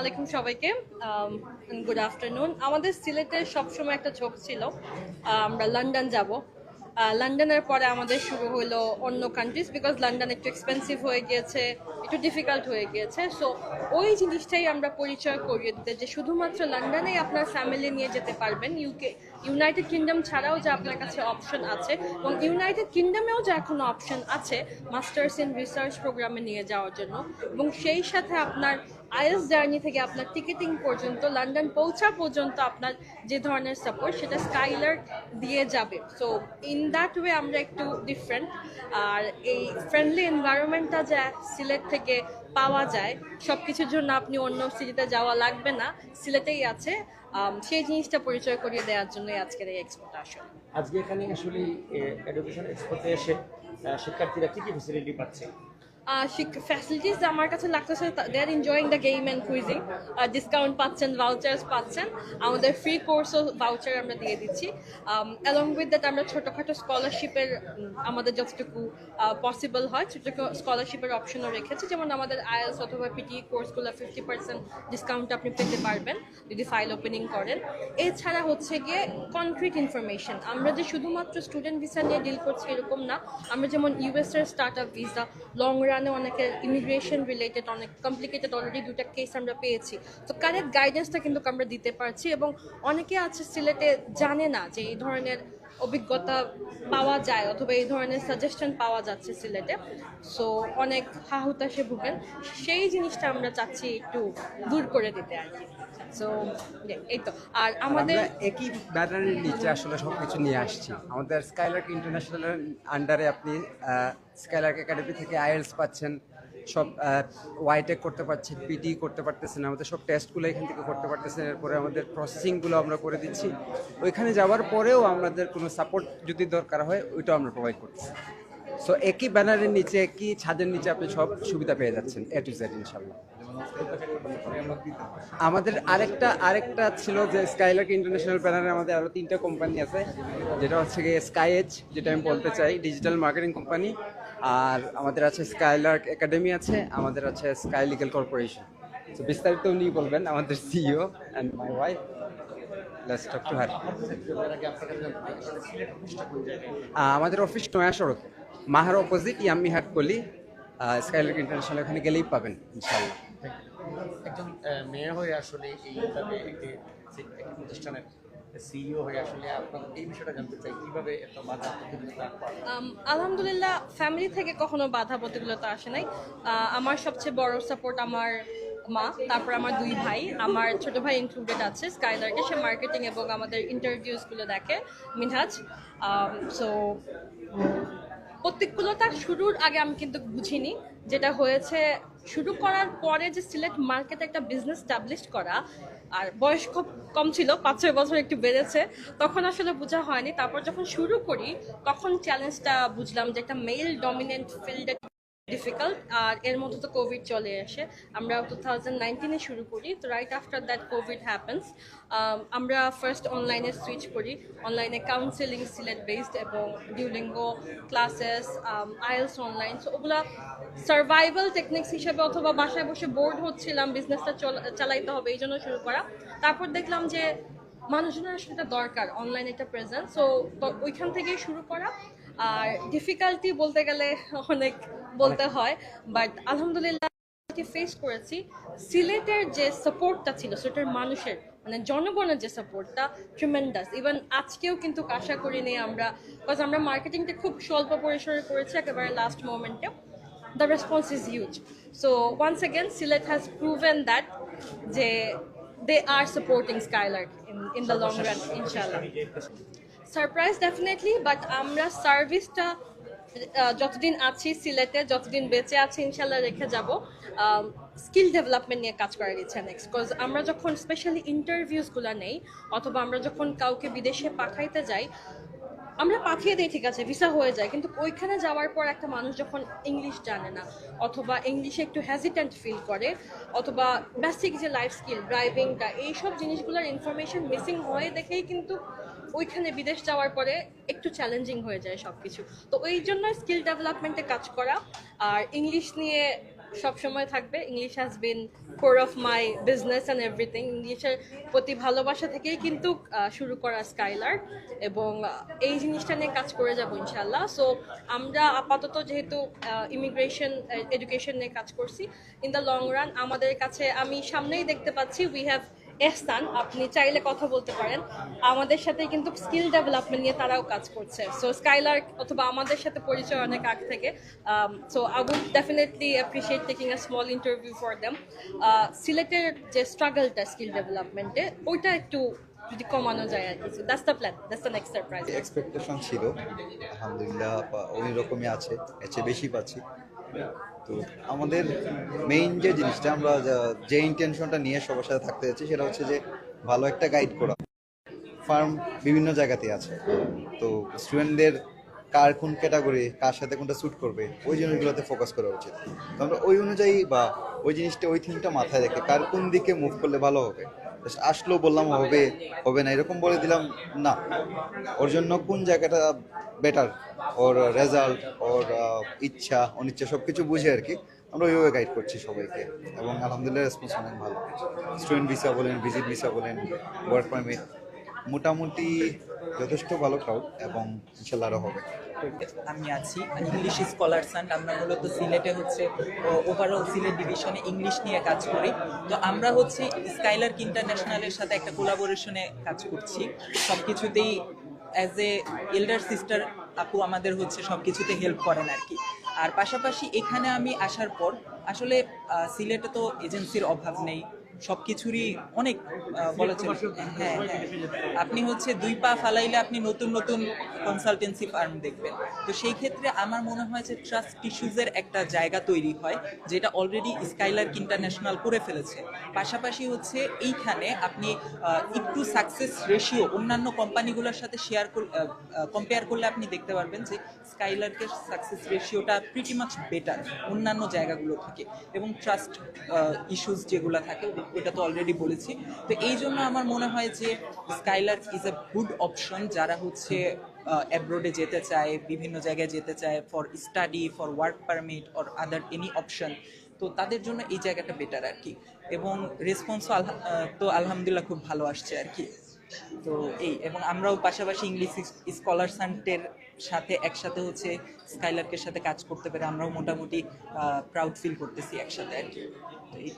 আলাইকুম সবাইকে। Good afternoon আমাদের সিলেটে সবসময় একটা ঝোঁক ছিল। আমরা লন্ডন যাব। লন্ডনের পরে আমাদের শুরু হলো অন্য কান্ট্রিজ বিকজ লন্ডন একটু এক্সপেন্সিভ হয়ে গিয়েছে, একটু ডিফিকাল্ট হয়ে গিয়েছে। সো ওই জিনিসটাই আমরা পরিচয় করিয়ে দিতে যে শুধুমাত্র লন্ডনেই আপনার ফ্যামিলি নিয়ে যেতে পারবেন। ইউকে ইউনাইটেড কিংডম ছাড়াও যে আপনার কাছে অপশন আছে এবং ইউনাইটেড কিংডমেও যে এখনও অপশন আছে মাস্টার্স ইন রিসার্চ প্রোগ্রামে নিয়ে যাওয়ার জন্য। এবং সেই সাথে আপনার আইএস জার্নি থেকে আপনার টিকিটিং পর্যন্ত, লন্ডন পৌঁছা পর্যন্ত আপনার যে ধরনের সাপোর্ট সেটা স্কাইলার দিয়ে যাবে। সো ইন দ্যাট ওয়ে আমরা একটু ডিফারেন্ট আর এই ফ্রেন্ডলি এনভায়রনমেন্টটা যা সিলেট থেকে পাওয়া যায় সব কিছুর জন্য আপনি অন্য সিটিতে যাওয়া লাগবে না। সিলেটেই আছে। সেই জিনিসটা পরিচয় করিয়ে দেওয়ার জন্যই আজকের এই এক্সপোটা আসলে। আজকে এখানে আসলে এডুকেশন এক্সপোতে এসে শিক্ষার্থীরা কি কি ফেসিলিটি পাচ্ছে? ফ্যাসিলিটিস আমার কাছে লাগতেছে they are enjoying the game and quizzing discount পাচ্ছেন ভাউচার্স পাচ্ছেন। আমাদের ফ্রি কোর্সও ভাউচার আমরা দিয়ে দিচ্ছি। অ্যালং উইথ দ্যাট আমরা ছোটোখাটো স্কলারশিপের আমাদের যতটুকু পসিবল হয় ছোটো স্কলারশিপের অপশনও রেখেছি। যেমন আমাদের আইএলস অথবা পিটি কোর্সগুলো ফিফটি পার্সেন্ট ডিসকাউন্ট আপনি পেতে পারবেন, যদি ফাইল ওপেনিং করেন। এছাড়া হচ্ছে গিয়ে কনক্রিট ইনফরমেশন আমরা যে শুধুমাত্র স্টুডেন্ট ভিসা নিয়ে ডিল করছি এরকম না। আমরা যেমন ইউএসএর স্টার্ট আপ ভিসা লং রানে অনেকের ইমিগ্রেশন রিলেটেড অনেক কমপ্লিকেটেড অলরেডি দুটা কেস আমরা পেয়েছি। তো কারেক্ট গাইডেন্সটা কিন্তু আমরা দিতে পারছি এবং অনেকে আছে সিলেটে জানে না যে এই ধরনের অভিজ্ঞতা পাওয়া যায় অথবা এই ধরনের সাজেশন পাওয়া যাচ্ছে সিলেটে। সো অনেক হাহুতাশে ভুগেন। সেই জিনিসটা আমরা চাচ্ছি একটু দূর করে দিতে আর কি। সো এই তো। আর আমাদের একই ব্যানারের নিচে আসলে সব কিছু নিয়ে আসছি। আমাদের স্কাইলার্ক ইন্টারন্যাশনাল আন্ডারে আপনি স্কাইলার্ক একাডেমি থেকে আইএলস পাচ্ছেন। সব ওয়াইটেক করতে পারছেন পিডি করতে পারতেছেন আমাদের সব টেস্টগুলো এখান থেকে করতে পারতেছেন, এরপরে আমাদের প্রসেসিংগুলো আমরা করে দিচ্ছি। ওইখানে যাওয়ার পরেও আমাদের কোনো সাপোর্ট যদি দরকার হয়, ওইটাও আমরা প্রোভাইড করতেছি। সো একই ব্যানারের নিচে, একই ছাদের নিচে আপনি সব সুবিধা পেয়ে যাচ্ছেন এ টু জেড ইনশাল্লাহ আমাদের আরেকটা আরেকটা ছিল যে স্কাইলার্ক ইন্টারন্যাশনাল ব্যানারে আমাদের আরও তিনটা কোম্পানি আছে, যেটা হচ্ছে গিয়ে স্কাই এজ যেটা আমি বলতে চাই ডিজিটাল মার্কেটিং কোম্পানি আর আমাদের আছে স্কাইলার্ক একাডেমি আছে, আমাদের আছে স্কাই লিগাল কর্পোরেশন তো বিস্তারিত উনি বলবেন, আমাদের CEO and my wife let's talk to her আমাদের অফিস নয়া সড়ক। মাহার অপোজিট ইয়াম্মি হাট কলি স্কাইলার্ক ইন্টারন্যাশনাল ওখানে গেলেই পাবেন ইনশাল্লাহ একজন মেয়ে হয়ে আসলে একটি প্রতিষ্ঠানের আলহামদুলিল্লাহ ফ্যামিলি থেকে কখনো বাধা প্রতিকূলতা আসে নাই। আমার সবচেয়ে বড় সাপোর্ট আমার মা, তারপর আমার দুই ভাই। আমার ছোট ভাই ইনক্লুডেড আছে, স্কাইলার্কে। সে মার্কেটিং এবং আমাদের ইন্টারভিউসগুলো দেখে, মিনহাজ। সো প্রতিকূলতা শুরুর আগে আমি কিন্তু বুঝিনি। যেটা হয়েছে, শুরু করার পরে যে সিলেট মার্কেটে একটা বিজনেস স্টাবলিশ করা আর বয়স খুব কম ছিল পাঁচ ছয় বছর একটু বেড়েছে। তখন আসলে বোঝা হয়নি। তারপর যখন শুরু করি, তখন চ্যালেঞ্জটা বুঝলাম যে একটা মেল ডমিনেন্ট ফিল্ডে ডিফিকাল্ট আর এর মধ্যে তো কোভিড চলে আসে। আমরা টু থাউজেন্ড নাইনটিনে শুরু করি, তো right after that covid happens আমরা ফার্স্ট অনলাইনে সুইচ করি। অনলাইনে কাউন্সেলিং সিলেট বেসড এবং Duolingo classes IELTS online so ওগুলা সার্ভাইভাল টেকনিক্স হিসেবে অথবা বাসায় বসে বোর্ড হচ্ছিলাম বিজনেসটা চালাইতে হবে এই জন্য শুরু করা। তারপর দেখলাম যে মানুষজনের আসলে এটা দরকার অনলাইন একটা প্রেজেন্স সো ওইখান থেকেই শুরু করা। আর ডিফিকাল্টি বলতে গেলে অনেক বলতে হয় বাট আলহামদুলিল্লাহ ফেস করেছি। সিলেটের যে সাপোর্টটা ছিল সিলেটের মানুষের মানে জনগণের যে সাপোর্টটা ট্রিমেন্ডাস ইভেন আজকেও কিন্তু আশা করিনি আমরা বিকজ আমরা মার্কেটিংটা খুব স্বল্প পরিসরে করেছি একেবারে লাস্ট মোমেন্টে the response is huge so once again Sylhet has proven that যে they are supporting Skylark in in the long run ইনশাল্লাহ সারপ্রাইজ ডেফিনেটলি বাট আমরা সার্ভিসটা যতদিন আছি সিলেটে, যতদিন বেঁচে আছি, ইনশাল্লাহ রেখে যাব। স্কিল ডেভেলপমেন্ট নিয়ে কাজ করার ইচ্ছা নেক্সট বিকজ আমরা যখন স্পেশালি ইন্টারভিউসগুলো নেই, অথবা আমরা যখন কাউকে বিদেশে পাঠাইতে যাই, আমরা পাঠিয়ে দিই, ঠিক আছে ভিসা হয়ে যায়। কিন্তু ওইখানে যাওয়ার পর একটা মানুষ যখন ইংলিশ জানে না, অথবা ইংলিশে একটু হ্যাজিটেন্ট ফিল করে, অথবা বেসিক যে লাইফ স্কিল ড্রাইভিংটা এইসব জিনিসগুলোর ইনফরমেশন মিসিং হয়ে দেখেই কিন্তু ওইখানে বিদেশ যাওয়ার পরে একটু চ্যালেঞ্জিং হয়ে যায় সব কিছু তো ওই জন্য স্কিল ডেভেলপমেন্টে কাজ করা। আর ইংলিশ নিয়ে সবসময় থাকবে। English has been core of my business and everything ইংলিশের প্রতি ভালোবাসা থেকেই কিন্তু শুরু করা স্কাইলার এবং এই জিনিসটা নিয়ে কাজ করে যাব ইনশাল্লাহ সো আমরা আপাতত যেহেতু ইমিগ্রেশন এডুকেশন নিয়ে কাজ করছি ইন দ্য লং রান আমাদের কাছে, আমি সামনেই দেখতে পাচ্ছি উই হ্যাভ এহসান, আপনি চাইলে কথা বলতে পারেন। আমাদের সাথে কিন্তু স্কিল ডেভেলপমেন্ট নিয়ে তারাও কাজ করছে। সো স্কাইলার অথবা আমাদের সাথে পরিচয় অনেক আগ থেকে। So I would definitely appreciate taking a small interview for them সিলেটের যে স্ট্রাগলটা স্কিল ডেভেলপমেন্টে, ওইটা একটু যদি কমানো যায় আর কি। That's the plan that's the next surprise expectation ছিল, আলহামদুলিল্লাহ ওই রকমই আছে, এর চেয়ে বেশি পাচ্ছি। তো আমাদের মেইন যে জিনিসটা, আমরা যে ইন্টেনশনটা নিয়ে সবার সাথে থাকতে যাচ্ছি, সেটা হচ্ছে যে ভালো একটা গাইড করা। ফার্ম বিভিন্ন জায়গাতে আছে। তো স্টুডেন্টদের কার কোন ক্যাটাগরি কার সাথে কোনটা স্যুট করবে, ওই জিনিসগুলোতে ফোকাস করা উচিত। তো আমরা ওই অনুযায়ী বা ওই জিনিসটা, ওই থিমটা মাথায় রেখে কার কোন দিকে মুভ করলে ভালো হবে। আসলো বললাম, হবে হবে না, এরকম বলে দিলাম, না। ওর জন্য কোন জায়গাটা বেটার ওর রেজাল্ট ওর ইচ্ছা, অনিচ্ছা সব কিছু বুঝে আর কি, আমরা ওইভাবে গাইড করছি সবাইকে। এবং আলহামদুলিল্লাহ রেসপন্স অনেক ভালো স্টুডেন্ট ভিসা বলেন ভিজিট ভিসা বলেন ওয়ার্ক পারমিট মোটামুটি যথেষ্ট ভালো ক্রাউড এবং ইনশাল্লাহ আরও হবে। আমি আছি। ইংলিশ স্কলার সান্ট আমরা মূলত সিলেটে হচ্ছে ওভারঅল সিলেট ডিভিশনে ইংলিশ নিয়ে কাজ করি। তো আমরা হচ্ছে স্কাইলার্ক ইন্টারন্যাশনালের সাথে একটা কোলাবোরেশনে কাজ করছি। সব কিছুতেই অ্যাজ এ এল্ডার সিস্টার আপু আমাদের হচ্ছে সব কিছুতে হেল্প করেন আর কি আর পাশাপাশি এখানে আমি আসার পর, আসলে সিলেটে তো এজেন্সির অভাব নেই। সব কিছুরই অনেক বলা চলে হ্যাঁ হ্যাঁ। আপনি হচ্ছে দুই পা ফালাইলে আপনি নতুন নতুন কনসালটেন্সি ফার্ম দেখবেন। তো সেই ক্ষেত্রে আমার মনে হয় যে ট্রাস্ট টিস্যুজের একটা জায়গা তৈরি হয়, যেটা অলরেডি স্কাইলার্ক ইন্টারন্যাশনাল করে ফেলেছে। পাশাপাশি হচ্ছে এইখানে আপনি একটু সাকসেস রেশিও অন্যান্য কোম্পানিগুলোর সাথে শেয়ার কম্পেয়ার করলে আপনি দেখতে পারবেন যে স্কাইলার্কের সাকসেস রেশিওটা প্রিটি মাচ বেটার অন্যান্য জায়গাগুলো থেকে। এবং ট্রাস্ট ইস্যুস যেগুলো থাকে ওটা তো অলরেডি বলেছি। তো এই জন্য আমার মনে হয় যে Skylark is a good option যারা হচ্ছে অ্যাব্রোডে যেতে চায়, বিভিন্ন জায়গায় যেতে চায় for study for work permit or other any option তো তাদের জন্য এই জায়গাটা বেটার আর কি। এবং রেসপন্সও তো আলহামদুলিল্লাহ খুব ভালো আসছে আর কি। তো এই, এবং আমরাও পাশাপাশি ইংলিশ স্কলার সান্টের সাথে একসাথে হচ্ছে স্কাইলার্কের সাথে কাজ করতে পেরে আমরাও মোটামুটি প্রাউড ফিল করতেছি একসাথে আর কি। তো এই